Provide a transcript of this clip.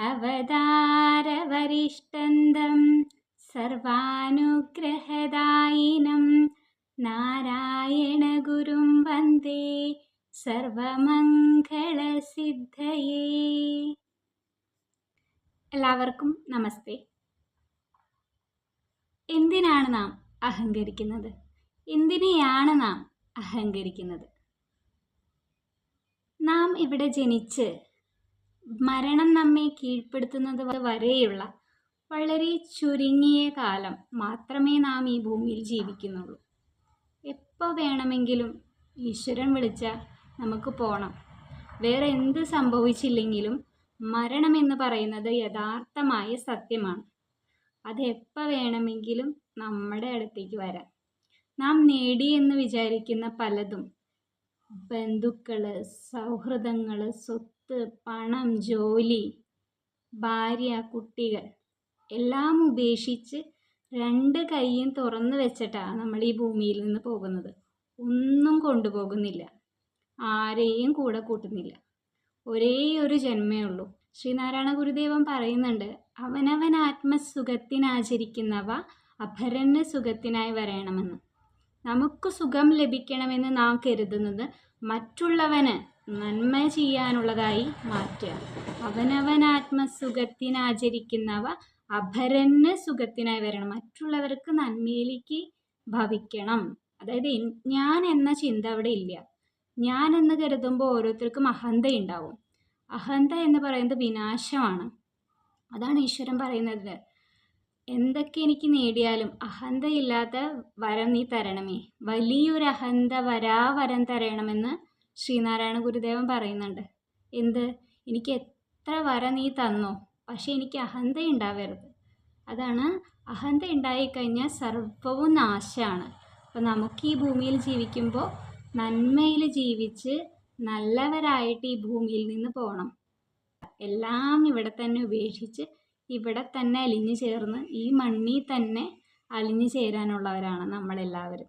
അവതാരവരിഷ്ടന്തം സർവാനുഗ്രഹദായിനം. നാരായണഗുരും വന്ദേ സർവമംഗളസിദ്ധയേ. എല്ലാവർക്കും നമസ്തേ. എന്തിനാണ് നാം അഹങ്കരിക്കുന്നത്? എന്തിനെയാണ് നാം അഹങ്കരിക്കുന്നത്? നാം ഇവിടെ ജനിച്ച് മരണം നമ്മെ കീഴ്പ്പെടുത്തുന്നത് വരെയുള്ള വളരെ ചുരുങ്ങിയ കാലം മാത്രമേ നാം ഈ ഭൂമിയിൽ ജീവിക്കുന്നുള്ളൂ. എപ്പോൾ വേണമെങ്കിലും ഈശ്വരൻ വിളിച്ചാൽ നമുക്ക് പോകണം വേറെ എന്ത് സംഭവിച്ചില്ലെങ്കിലും മരണം എന്ന് പറയുന്നത് യഥാർത്ഥമായ സത്യമാണ്. അത് എപ്പോൾ വേണമെങ്കിലും നമ്മുടെ അടുത്തേക്ക് വരാം. നാം നേടി എന്ന് വിചാരിക്കുന്ന പലതും ബന്ധുക്കൾ സൗഹൃദങ്ങൾ സ്വത്ത് പണം ജോലി ഭാര്യ കുട്ടികൾ എല്ലാം ഉപേക്ഷിച്ച് രണ്ട് കൈയും തുറന്നു വെച്ചിട്ടാണ് നമ്മൾ ഈ ഭൂമിയിൽ നിന്ന് പോകുന്നത്. ഒന്നും കൊണ്ടുപോകുന്നില്ല. ആരെയും കൂടെ കൂട്ടുന്നില്ല. ഒരേ ഒരു ജന്മേ ഉള്ളൂ. ശ്രീനാരായണ ഗുരുദേവൻ പറയുന്നുണ്ട് അവനവൻ ആത്മസുഖത്തിനാചരിക്കുന്നവ അഭരണ സുഖത്തിനായി വരയണമെന്ന് നമുക്ക് സുഖം ലഭിക്കണമെന്ന് നാം കരുതുന്നത് മറ്റുള്ളവന് നന്മ ചെയ്യാനുള്ളതായി മാറ്റുക. അവനവൻ ആത്മസുഖത്തിനാചരിക്കുന്നവ അപരന് സുഖത്തിനായി വരണം. മറ്റുള്ളവർക്ക് നന്മയിലേക്ക് ഭവിക്കണം. അതായത് ഞാൻ എന്ന ചിന്ത അവിടെ ഇല്ല. ഞാൻ എന്ന് കരുതുമ്പോൾ ഓരോരുത്തർക്കും അഹന്ത ഉണ്ടാവും അഹന്ത എന്ന് പറയുന്നത് വിനാശമാണ്. അതാണ് ഈശ്വരൻ പറയുന്നത്. എന്തൊക്കെ എനിക്ക് നേടിയാലും അഹന്തയില്ലാത്ത വരം നീ തരണമേ. വലിയൊരു അഹന്ത വരാ വരം തരണമെന്ന് ശ്രീനാരായണ ഗുരുദേവൻ പറയുന്നുണ്ട് എന്ത്? എനിക്ക് എത്ര വര നീ തന്നോ? പക്ഷേ എനിക്ക് അഹന്ത ഉണ്ടാവരുത്. അതാണ് അഹന്ത ഉണ്ടായിക്കഴിഞ്ഞാൽ സർവവും നാശമാണ് അപ്പോൾ നമുക്ക് ഈ ഭൂമിയിൽ ജീവിക്കുമ്പോൾ നന്മയിൽ ജീവിച്ച് നല്ലവരായിട്ട് ഈ ഭൂമിയിൽ നിന്ന് പോകണം എല്ലാം ഇവിടെ തന്നെ ഉപേക്ഷിച്ച് ഇവിടെ തന്നെ അലിഞ്ഞു ചേർന്ന് ഈ മണ്ണിൽ തന്നെ അലിഞ്ഞു ചേരാനുള്ളവരാണ് നമ്മളെല്ലാവരും.